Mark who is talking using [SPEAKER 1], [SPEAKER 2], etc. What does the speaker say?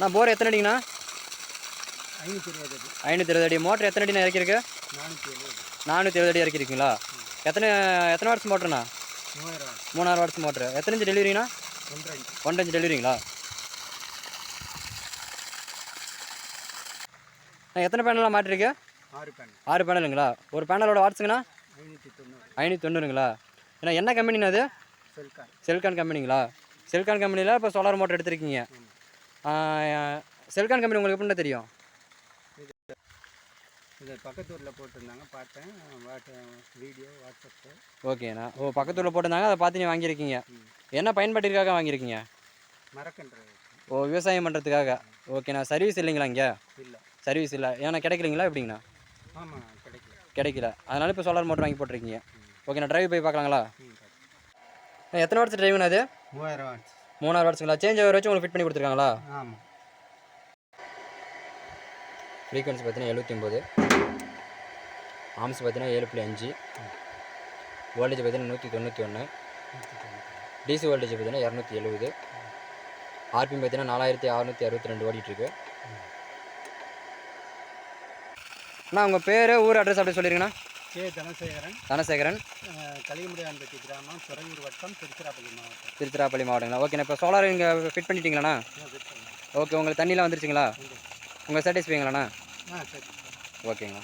[SPEAKER 1] நான் போர் எத்தனை அடிங்கண்ணா?
[SPEAKER 2] ஐநூற்றி இருபது அடி.
[SPEAKER 1] ஐநூற்றி இருபது அடி. மோட்டர் எத்தனை அடிண்ணா இறக்கிருக்கு
[SPEAKER 2] நானூற்றி எழுபது
[SPEAKER 1] நானூற்றி இருபது அடி இறக்கிருக்கீங்களா எத்தனை எத்தனை வாட்ஸ் மோட்டருண்ணா?
[SPEAKER 2] மூவாயிரம்
[SPEAKER 1] மூணாறு வாட்ஸ் மோட்ரு எத்தனை இன்ச்சு டெலிவரிங்கண்ணா?
[SPEAKER 2] ஒன்றரை
[SPEAKER 1] ஒன்றரை இன்ச்சு டெலிவரிங்களா? அண்ணா, எத்தனை பேனலாம் மாட்டிருக்கு?
[SPEAKER 2] ஆறு பேன்
[SPEAKER 1] ஆறு பேனலுங்களா? ஒரு பேனலோட வாட்ஸுங்கண்ணா?
[SPEAKER 2] ஐநூற்றி தொண்ணூறு.
[SPEAKER 1] ஐநூற்றி தொண்ணூறுங்களா? ஏன்னா என்ன கம்பெனிண்ணா அது?
[SPEAKER 2] செல்கார்.
[SPEAKER 1] செல்கான் கம்பெனிங்களா? செல்கான் கம்பெனியில் இப்போ சோலார் மோட்டர் எடுத்திருக்கீங்க. செல்கான் கம்பெனி உங்களுக்கு எப்படின்னா தெரியும்?
[SPEAKER 2] இது பக்கத்தூரில் போட்டிருந்தாங்க பார்த்தேன். வாட்ட வீடியோ வாட்ஸ்அப்பு
[SPEAKER 1] ஓகேண்ணா ஓ போட்டிருந்தாங்க அதை பார்த்து நீ வாங்கியிருக்கீங்க. என்ன பயன்பாட்டிற்காக வாங்கியிருக்கீங்க?
[SPEAKER 2] மரக்கன்று.
[SPEAKER 1] ஓ விவசாயம் பண்ணுறதுக்காக ஓகேண்ணா சர்வீஸ் இல்லைங்களா இங்கே?
[SPEAKER 2] இல்லை.
[SPEAKER 1] சர்வீஸ் இல்லை. ஏன்னா கிடைக்கலைங்களா எப்படிங்கண்ணா?
[SPEAKER 2] ஆமாம் கிடைக்கல.
[SPEAKER 1] கிடைக்கல. அதனால இப்போ சோலார் மோட்டர் வாங்கி போட்டிருக்கீங்க. ஓகேண்ணா டிரைவ் போய் பார்க்கலாங்களா? எத்தனை வாட்ஸ் டிரைவ்ண்ணா அது?
[SPEAKER 2] மூவாயிரம்
[SPEAKER 1] மூணாறு வாட்ஸுங்களா சேஞ்ச் ஓவர் வச்சு உங்களுக்கு ஃபிட் பண்ணி கொடுத்துருக்காங்களா?
[SPEAKER 2] ஆமாம்
[SPEAKER 1] ஃப்ரீக்வன்சி பார்த்தீங்கன்னா எழுபத்தி ஒம்பது ஆம்ஸ் பார்த்தீங்கன்னா ஏழு புள்ளி அஞ்சு. வோல்டேஜ் பார்த்தீங்கன்னா நூற்றி தொண்ணூற்றி ஒன்று டிசி வோல்டேஜ் பார்த்தீங்கன்னா இரநூத்தி எழுபது ஆர்பிஎம் பார்த்தீங்கன்னா நாலாயிரத்தி அறநூற்றி அறுபத்தி ரெண்டு ஓடிட்டுருக்கு. அண்ணா உங்கள் பேர் ஊர் அட்ரஸ் அப்படி சொல்லிருங்கண்ணா
[SPEAKER 2] கே தனசேகரன்.
[SPEAKER 1] தனசேகரன்.
[SPEAKER 2] கலியமுடியான்பட்டி கிராமம் துறையூர் வட்டம் திருச்சிராப்பள்ளி மாவட்டம்.
[SPEAKER 1] திருச்சிராப்பள்ளி மாவட்டங்களா? ஓகேண்ணா இப்போ சோலார் இங்கே ஃபிட் பண்ணிட்டீங்களாண்ணா. ஓகே உங்களுக்கு தண்ணிலாம் வந்துருச்சுங்களா. உங்கள் சாட்டிஸ்ஃபைங்களாண்ணா
[SPEAKER 2] ஆ சரி
[SPEAKER 1] ஓகேங்கண்ணா